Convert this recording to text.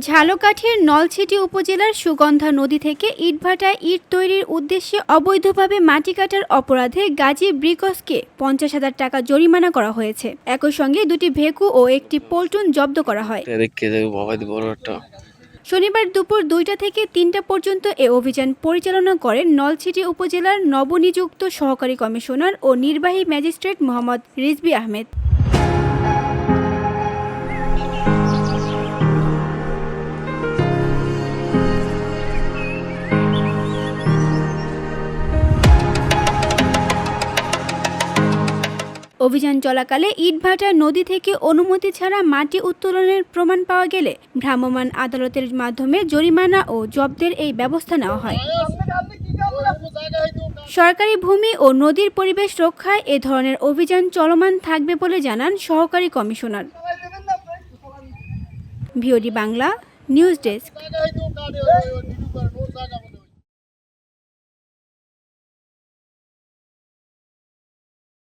ঝালকাঠির নলছিটি উপজেলার সুগন্ধা নদী থেকে ইটভাটায় ইট তৈরির উদ্দেশ্যে অবৈধভাবে মাটি কাটার অপরাধে গাজী ব্রিকসকে পঞ্চাশ হাজার টাকা জরিমানা করা হয়েছে। একই সঙ্গে দুটি ভেকু ও একটি পল্টুন জব্দ করা হয়। শনিবার দুপুর দুইটা থেকে তিনটা পর্যন্ত এ অভিযান পরিচালনা করেন নলছিটি উপজেলার নবনিযুক্ত সহকারী কমিশনার ও নির্বাহী ম্যাজিস্ট্রেট মোহাম্মদ রিজবি আহমেদ। অভিযান চলাকালে ইটভাটা নদী থেকে অনুমতি ছাড়া মাটি উত্তোলনের প্রমাণ পাওয়া গেলে ভ্রাম্যমাণ আদালতের মাধ্যমে জরিমানা ও জব্দের এই ব্যবস্থা নেওয়া হয়। সরকারি ভূমি ও নদীর পরিবেশ রক্ষায় এ ধরনের অভিযান চলমান থাকবে বলে জানান সহকারী commissioner. VOD Bangla, news desk.